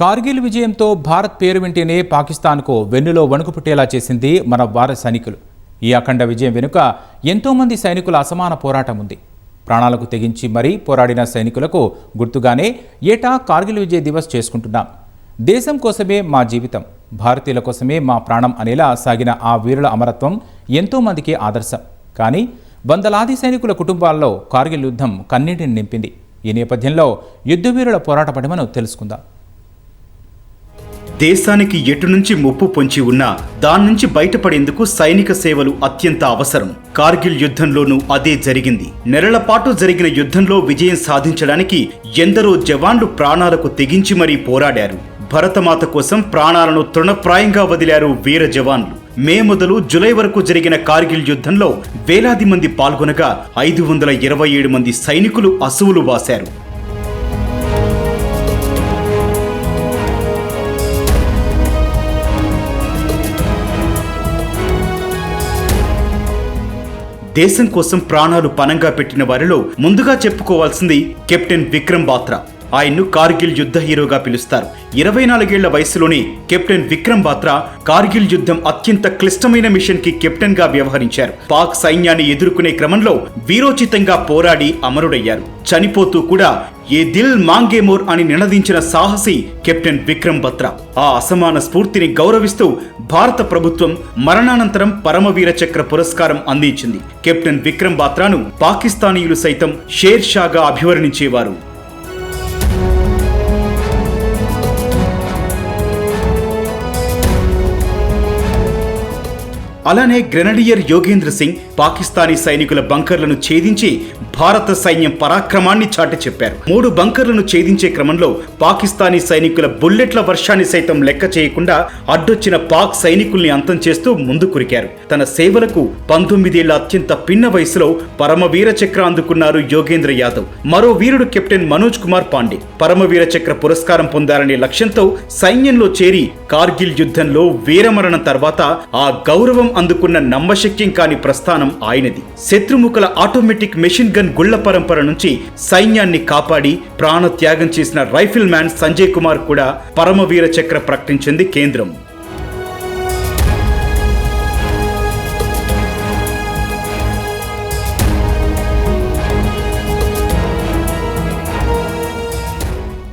కార్గిల్ విజయంతో భారత్ పేరు వింటేనే పాకిస్తాన్కు వెన్నులో వణుకు పుట్టేలా చేసింది మన భారత సైనికులు. ఈ అఖండ విజయం వెనుక ఎంతోమంది సైనికుల అసమాన పోరాటం ఉంది. ప్రాణాలకు తెగించి మరీ పోరాడిన సైనికులకు గుర్తుగానే ఏటా కార్గిల్ విజయ్ దివస్ చేసుకుంటున్నాం. దేశం కోసమే మా జీవితం భారతీయుల కోసమే మా ప్రాణం అనేలా సాగిన ఆ వీరుల అమరత్వం ఎంతోమందికి ఆదర్శం. కానీ వందలాది సైనికుల కుటుంబాల్లో కార్గిల్ యుద్ధం కన్నీటిని నింపింది. ఈ నేపథ్యంలో యుద్ధవీరుల పోరాట పటిమను తెలుసుకుందాం. దేశానికి ఎటు నుంచి ముప్పు పొంచి ఉన్నా దాని నుంచి బయటపడేందుకు సైనిక సేవలు అత్యంత అవసరం. కార్గిల్ యుద్ధంలోనూ అదే జరిగింది. నెలల పాటు జరిగిన యుద్ధంలో విజయం సాధించడానికి ఎందరో జవాన్లు ప్రాణాలకు తెగించి మరీ పోరాడారు. భరతమాత కోసం ప్రాణాలను తృణప్రాయంగా వదిలారు వీర జవాన్లు. మే మొదలు జులై వరకు జరిగిన కార్గిల్ యుద్ధంలో వేలాది మంది పాల్గొనగా ఐదు వందల ఇరవై ఏడు మంది సైనికులు అసువులు బాశారు దేశం కోసం ప్రాణాలు పణంగా పెట్టిన వారిలో ముందుగా చెప్పుకోవాల్సింది కెప్టెన్ విక్రమ్ బాత్రా. ఆయన్ను కార్గిల్ యుద్ధ హీరోగా పిలుస్తారు. ఇరవై నాలుగేళ్ళ వయసులోనే కెప్టెన్ విక్రమ్ బాత్రా కార్గిల్ యుద్ధం అత్యంత క్లిష్టమైన మిషన్కి కెప్టెన్గా వ్యవహరించారు. పాక్ సైన్యాన్ని ఎదుర్కొనే క్రమంలో వీరోచితంగా పోరాడి అమరుడయ్యారు. చనిపోతూ కూడా ఏ దిల్ మాంగేమోర్ అని నినదించిన సాహసి కెప్టెన్ విక్రమ్ బత్రా. ఆ అసమాన స్ఫూర్తిని గౌరవిస్తూ భారత ప్రభుత్వం మరణానంతరం పరమవీర చక్ర పురస్కారం అందించింది. కెప్టెన్ విక్రమ్ బాత్రాను పాకిస్తానీయులు సైతం షేర్ షాగా అభివర్ణించేవారు. అలానే గ్రెనడియర్ యోగేంద్ర సింగ్ పాకిస్తానీ సైనికుల బంకర్లను ఛేదించి భారత సైన్యం పరాక్రమాన్ని చాటి చెప్పారు. మూడు బంకర్లను ఛేదించే క్రమంలో పాకిస్తానీ సైనికుల బుల్లెట్ల వర్షాన్ని సైతం లెక్క చేయకుండా అడ్డొచ్చిన పాక్ సైనికుల్ని అంతం చేస్తూ ముందు కురికారు. తన సేవలకు పంతొమ్మిదేళ్ళ అత్యంత పిన్న వయసులో పరమవీర చక్ర అందుకున్నారు యోగేంద్ర యాదవ్. మరో వీరుడు కెప్టెన్ మనోజ్ కుమార్ పాండే. పరమవీర చక్ర పురస్కారం పొందారనే లక్ష్యంతో సైన్యంలో చేరి కార్గిల్ యుద్ధంలో వీరమరణం తర్వాత ఆ గౌరవం అందుకున్న నమ్మశక్యం కాని ప్రస్థానం ఆయనది. శత్రుముఖల ఆటోమేటిక్ మెషిన్ గన్ గుళ్ళ పరంపర నుంచి సైన్యాన్ని కాపాడి ప్రాణత్యాగం చేసిన రైఫిల్ మ్యాన్ సంజయ్ కుమార్ కూడా పరమవీర చక్ర ప్రకటించింది కేంద్రం.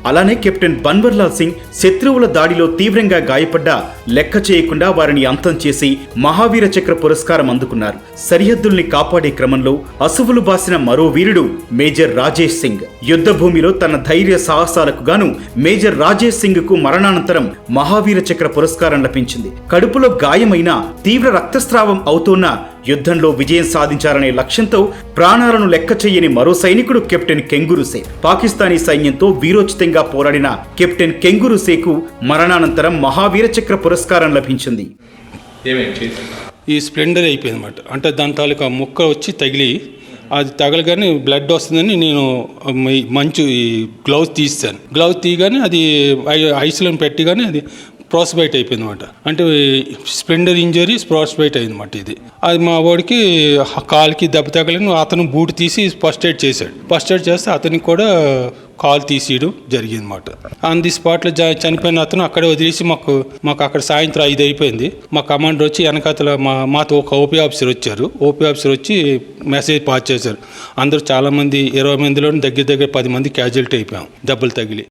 అలానే కెప్టెన్ బన్వర్లాల్ సింగ్ శత్రువుల దాడిలో తీవ్రంగా గాయపడ్డ లెక్క చేయకుండా వారిని అంతం చేసి మహావీర చక్ర పురస్కారం అందుకున్నారు. సరిహద్దుల్ని కాపాడే క్రమంలో అసువులు బాసిన మరో వీరుడు మేజర్ రాజేష్ సింగ్. యుద్ధ భూమిలో తన ధైర్య సాహసాలకు గాను మేజర్ రాజేష్ సింగ్కు మరణానంతరం మహావీర చక్ర పురస్కారం లభించింది. కడుపులో గాయమైన తీవ్ర రక్తస్రావం అవుతున్న యుద్ధంలో విజయం సాధించాలనే లక్ష్యంతో ప్రాణాలను లెక్క చెయ్యని మరో సైనికుడు కెప్టెన్ కెంగురుసే పాకిస్తానీ సైన్యంతో వీరోచితంగా పోరాడిన కెప్టెన్ కెంగురుసేకు మరణానంతరం మహావీర చక్ర పురస్కారం లభించింది. ఈ స్ప్లెండర్ అయిపోయింది అనమాట అంటే దాని తాలూకా ముక్క వచ్చి తగిలి అది తగలగానే బ్లడ్ వస్తుందని నేను మంచు ఈ గ్లౌజ్ తీస్తాను గ్లౌజ్ తీయగానే అది ఐ- ఐస్లో పెట్టిగానే అది ప్రోస్బైట్ అయిపోయింది అనమాట అంటే స్ప్లెండర్ ఇంజరీ స్ప్రాస్ అయింది అయిందన్నమాట ఇది. అది మా వాడికి కాలుకి దెబ్బ తగలని అతను బూట్ తీసి ఫస్ట్ ఎయిడ్ చేశాడు. ఫస్ట్ ఎయిడ్ చేస్తే అతనికి కూడా కాల్ తీసేయడం జరిగింది అనమాట ఆన్ ది స్పాట్లో చనిపోయిన అతను అక్కడే వదిలేసి మాకు మాకు అక్కడ సాయంత్రం ఐదు అయిపోయింది. మా కమాండర్ వచ్చి వెనకాతల మా మాతో ఒక ఓపీ ఆఫీసర్ వచ్చారు. ఓపీ ఆఫీసర్ వచ్చి మెసేజ్ పాస్ చేశారు. అందరూ చాలామంది ఇరవై మందిలో దగ్గర దగ్గర పది మంది క్యాజువల్టీ అయిపోయాం. దెబ్బలు తగిలి.